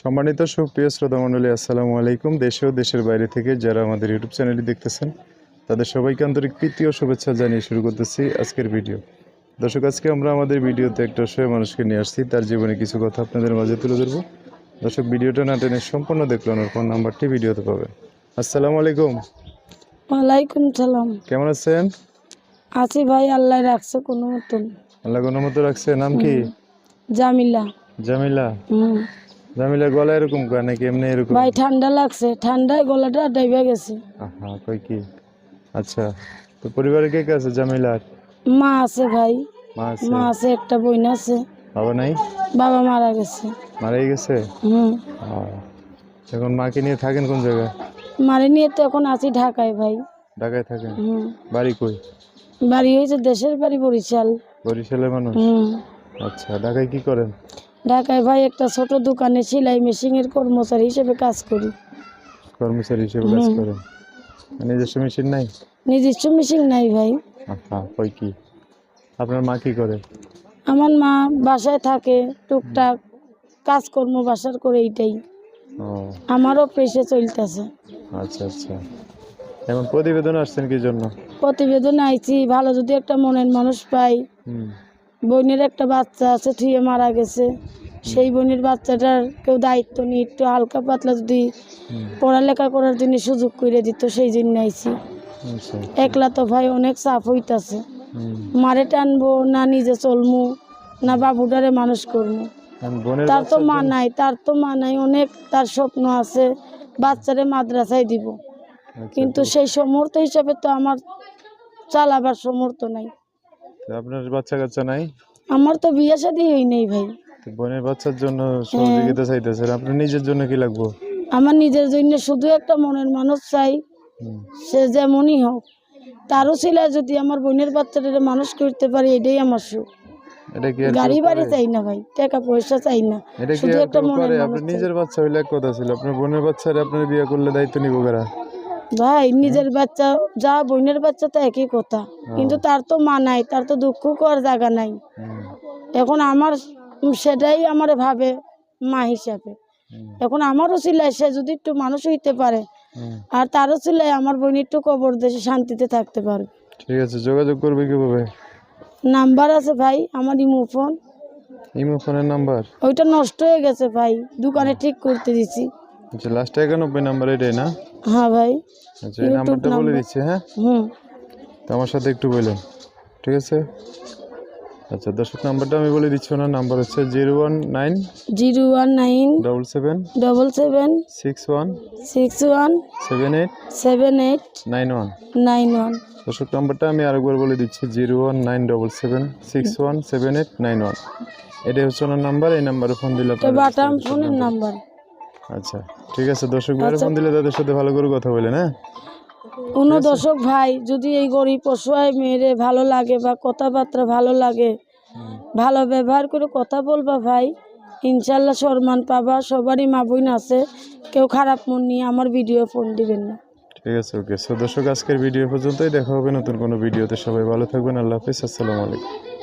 সম্মানিত সুপ্রিয় শ্রোতা মণ্ডলী আসসালামু আলাইকুম। দেশে ও দেশের বাইরে থেকে যারা আমাদের ইউটিউব চ্যানেলটি দেখতেছেন তাদের সবাইকে আন্তরিক প্রীতি ও শুভেচ্ছা জানিয়ে শুরু করতেছি আজকের ভিডিও। দর্শক আজকে আমরা আমাদের ভিডিওতে একটা অসহায় মানুষকে নিয়ে আসছি। তার জীবনে কিছু কথা আপনাদের মাঝে তুলে ধরবো। দর্শক ভিডিওটা না টেনে সম্পূর্ণ দেখলেন ওর ফোন নাম্বারটি ভিডিওতে পাবেন। আসসালামু আলাইকুম। ওয়ালাইকুম সালাম। কেমন আছেন? আছি ভাই আল্লাহ রাখছে কোনো মতন। আল্লাহ কোনো মতো রাখছে। নাম কি? জামিলা। জামিলা। জামিলা গলা এরকম কয় নাকি এমনি এরকম? ভাই ঠান্ডা লাগছে। ঠান্ডায় গলাটা ডাইবা গেছে। আহা কই কি? আচ্ছা তো পরিবারে কে কে আছে জামিলার মা আছে ভাই। মা আছে? মা আছে একটা বোন আছে। বাবা নাই? বাবা মারা গেছে। মারাই গেছে? হুম। এখন মাকে নিয়ে থাকেন কোন জায়গায়? মারি নিয়ে তো এখন আছি ঢাকায় ভাই। ঢাকায় থাকেন? হুম। বাড়ি কই? বাড়ি হয়েছে দেশের বাড়ি বরিশাল। বরিশালের মানুষ? হুম। আচ্ছা ঢাকায় কি করেন? ঢাকায় ভাই একটা ছোট দোকানে সেলাই মেশিনের কর্মচারী হিসেবে কাজ করি। কর্মচারী হিসেবে কাজ। করেন? নিজস্ব মেশিন নাই? নিজস্ব মেশিন নাই ভাই। আহা কই কি? আপনার মা কি করে? আমার মা বাসায় থাকে টুকটাক কাজকর্ম বাসার করে এইটাই। আমারও পেশে চলতেছে। আচ্ছা আচ্ছা। এখন প্রতিবেদন আসছেন কি জন্য? প্রতিবেদন আইছি ভালো যদি একটা মনের মানুষ পাই। বোনের একটা বাচ্চা আছে থুয়ে মারা গেছে। সেই বোনের বাচ্চাটার কেউ দায়িত্ব নিয়ে একটু হালকা পাতলা যদি পড়ালেখা করার জন্য সুযোগ করে দিত সেই জন্য আইছি। আচ্ছা একলা তো ভাই অনেক চাপ হইতাছে। মারে টানবো না নিজে চলমু না বাবুটারে মানুষ করব তার তো মা নাই তার তো মা নাই অনেক তার স্বপ্ন আছে বাচ্চারে মাদ্রাসায় দিব। আচ্ছা, কিন্তু সেই সমর্থ হিসাবে তো আমার চালাবার সমর্থ নাই। তো আপনার বাচ্চা কাচ্চা নাই? আমার তো বিয়ে শাদী হই নাই ভাই। তো বোনের বাচ্চার জন্য সহযোগিতা চাইতেছেন। আপনার নিজের জন্য কি লাগবো? আমার নিজের জন্য শুধু একটা মনের মানুষ চাই। সে যেমনই হোক তারও ছিল যদি আমার বোনের বাচ্চাটারে মানুষ করতে পারি এটাই আমার সুখ। এটা কি গাড়ি বাড়ি চাই না ভাই টাকা পয়সা চাই না। শুধু একটা মনের মানুষ। নিজের বাচ্চা হইলে কথা ছিল আপনার বোনের বাচ্চারে আপনার বিয়ে করলে দায়িত্ব নিব কারা? ভাই নিজের বাচ্চা যা বোনের বাচ্চা তো একই কথা। কিন্তু তার তো মা নাই তার তো দুঃখ করার জায়গা নাই। এখন আমার সেটাই আমার ভাবে মা হিসাবে। এখন আমারও সিলাই সে যদি একটু মানুষ হইতে পারে আর তারও সিলাই আমার বোন একটু কবর দেশে শান্তিতে থাকতে পারবে। ঠিক আছে যোগাযোগ করবে কীভাবে? নাম্বার আছে ভাই আমার ইমো ফোন। ইমো ফোনের নাম্বার? ওইটা নষ্ট হয়ে গেছে ভাই দোকানে ঠিক করতে দিছি। আচ্ছা লাস্ট একানব্বই নাম্বার এটাই না? হ্যাঁ ভাই। আচ্ছা এই নাম্বারটা বলে। দিচ্ছি হ্যাঁ? হুম। তো আমার সাথে একটু বললেন ঠিক আছে? আচ্ছা দর্শক নাম্বারটা আমি বলে দিচ্ছি ওনার নাম্বার হচ্ছে zero one nine zero one nine double seven double seven six one six one seven eight seven eight nine one. Nine one. দর্শক নাম্বারটা আমি আরেকবার বলে দিচ্ছি zero one nine double seven six one seven eight nine one. এটাই হচ্ছে ওনার number এই নাম্বারে ফোন দিলে বাটাম ফোনের নাম্বার আচ্ছা। ঠিক আছে দর্শক ভাইয়ের আচ্ছা। ফোন দিলে তাদের সাথে ভালো করে কথা বলেন হ্যাঁ? কোনো দর্শক ভাই যদি এই গরিব অসহায় মেয়েরে ভালো লাগে বা কথাবার্তা ভালো লাগে ভালো ব্যবহার করে কথা বলবা ভাই ইনশাল্লাহ সম্মান পাবা সবারই মা বোন আছে কেউ খারাপ মন নিয়ে আমার ভিডিও ফোন দিবেন না। ঠিক আছে ওকে সো দর্শক আজকের ভিডিও পর্যন্তই। দেখা হবে নতুন কোনো ভিডিওতে সবাই ভালো থাকবেন। আল্লাহ হাফিজ। আসসালামু আলাইকুম।